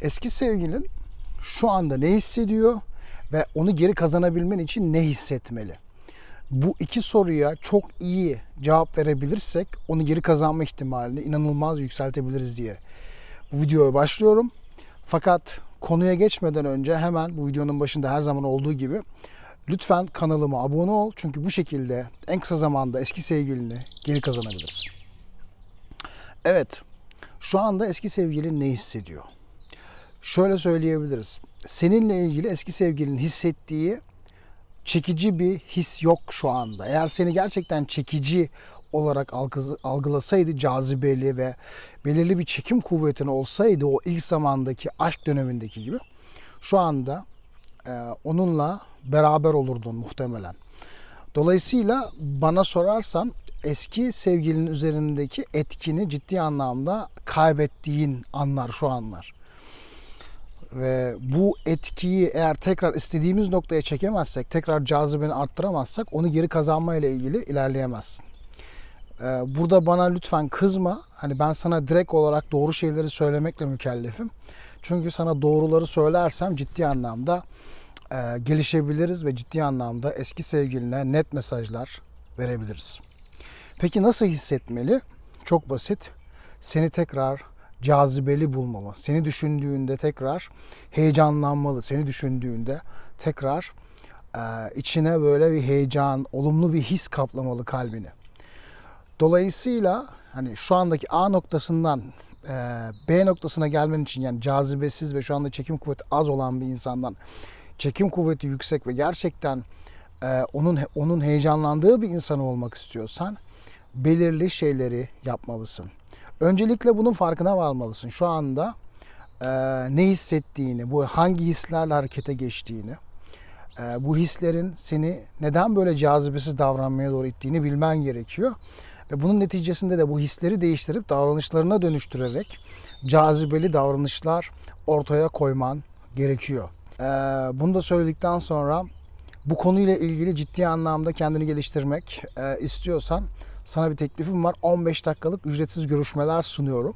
Eski sevgilin şu anda ne hissediyor ve onu geri kazanabilmen için ne hissetmeli? Bu iki soruya çok iyi cevap verebilirsek onu geri kazanma ihtimalini inanılmaz yükseltebiliriz diye bu videoya başlıyorum. Fakat konuya geçmeden önce hemen bu videonun başında her zaman olduğu gibi lütfen kanalıma abone ol. Çünkü bu şekilde en kısa zamanda eski sevgilini geri kazanabilirsin. Evet, şu anda eski sevgilin ne hissediyor? Şöyle söyleyebiliriz. Seninle ilgili eski sevgilinin hissettiği çekici bir his yok şu anda. Eğer seni gerçekten çekici olarak algı- algılasaydı cazibeli ve belirli bir çekim kuvvetine olsaydı o ilk zamandaki aşk dönemindeki gibi şu anda e, onunla beraber olurdun muhtemelen. Dolayısıyla bana sorarsan eski sevgilinin üzerindeki etkini ciddi anlamda kaybettiğin anlar şu anlar. Ve bu etkiyi eğer tekrar istediğimiz noktaya çekemezsek, tekrar cazibeni arttıramazsak onu geri kazanma ile ilgili ilerleyemezsin. Ee, Burada bana lütfen kızma. Hani ben sana direkt olarak doğru şeyleri söylemekle mükellefim. Çünkü sana doğruları söylersem ciddi anlamda e, gelişebiliriz ve ciddi anlamda eski sevgiline net mesajlar verebiliriz. Peki nasıl hissetmeli? Çok basit. Seni tekrar cazibeli bulmalı. Seni düşündüğünde tekrar heyecanlanmalı. Seni düşündüğünde tekrar e, içine böyle bir heyecan, olumlu bir his kaplamalı kalbini. Dolayısıyla hani şu andaki A noktasından e, B noktasına gelmen için yani cazibesiz ve şu anda çekim kuvveti az olan bir insandan çekim kuvveti yüksek ve gerçekten e, onun onun heyecanlandığı bir insan olmak istiyorsan belirli şeyleri yapmalısın. Öncelikle bunun farkına varmalısın. Şu anda e, ne hissettiğini, bu hangi hislerle harekete geçtiğini, e, bu hislerin seni neden böyle cazibesiz davranmaya doğru ittiğini bilmen gerekiyor. Ve bunun neticesinde de bu hisleri değiştirip davranışlarına dönüştürerek cazibeli davranışlar ortaya koyman gerekiyor. E, bunu da söyledikten sonra bu konuyla ilgili ciddi anlamda kendini geliştirmek e, istiyorsan sana bir teklifim var. 15 dakikalık ücretsiz görüşmeler sunuyorum.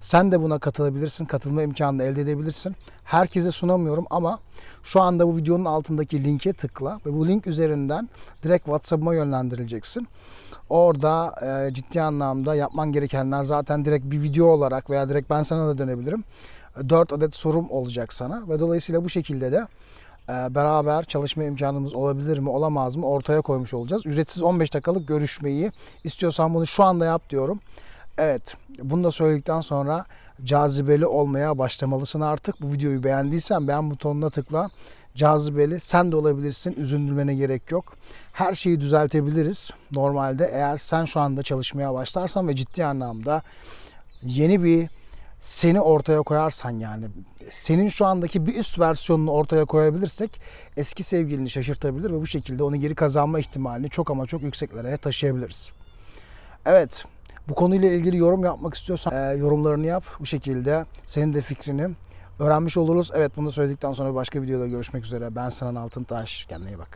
Sen de buna katılabilirsin. Katılma imkanını elde edebilirsin. Herkese sunamıyorum ama şu anda bu videonun altındaki linke tıkla ve bu link üzerinden direkt WhatsApp'ıma yönlendirileceksin. Orada e, ciddi anlamda yapman gerekenler zaten direkt bir video olarak veya direkt ben sana da dönebilirim. 4 adet sorum olacak sana ve dolayısıyla bu şekilde de beraber çalışma imkanımız olabilir mi olamaz mı ortaya koymuş olacağız. Ücretsiz 15 dakikalık görüşmeyi istiyorsan bunu şu anda yap diyorum. Evet bunu da söyledikten sonra cazibeli olmaya başlamalısın artık. Bu videoyu beğendiysen beğen butonuna tıkla. Cazibeli sen de olabilirsin. Üzüldürmene gerek yok. Her şeyi düzeltebiliriz. Normalde eğer sen şu anda çalışmaya başlarsan ve ciddi anlamda yeni bir seni ortaya koyarsan yani senin şu andaki bir üst versiyonunu ortaya koyabilirsek eski sevgilini şaşırtabilir ve bu şekilde onu geri kazanma ihtimalini çok ama çok yükseklere taşıyabiliriz. Evet bu konuyla ilgili yorum yapmak istiyorsan e, yorumlarını yap. Bu şekilde senin de fikrini öğrenmiş oluruz. Evet bunu söyledikten sonra başka videoda görüşmek üzere. Ben Sinan Altıntaş. Kendine iyi bak.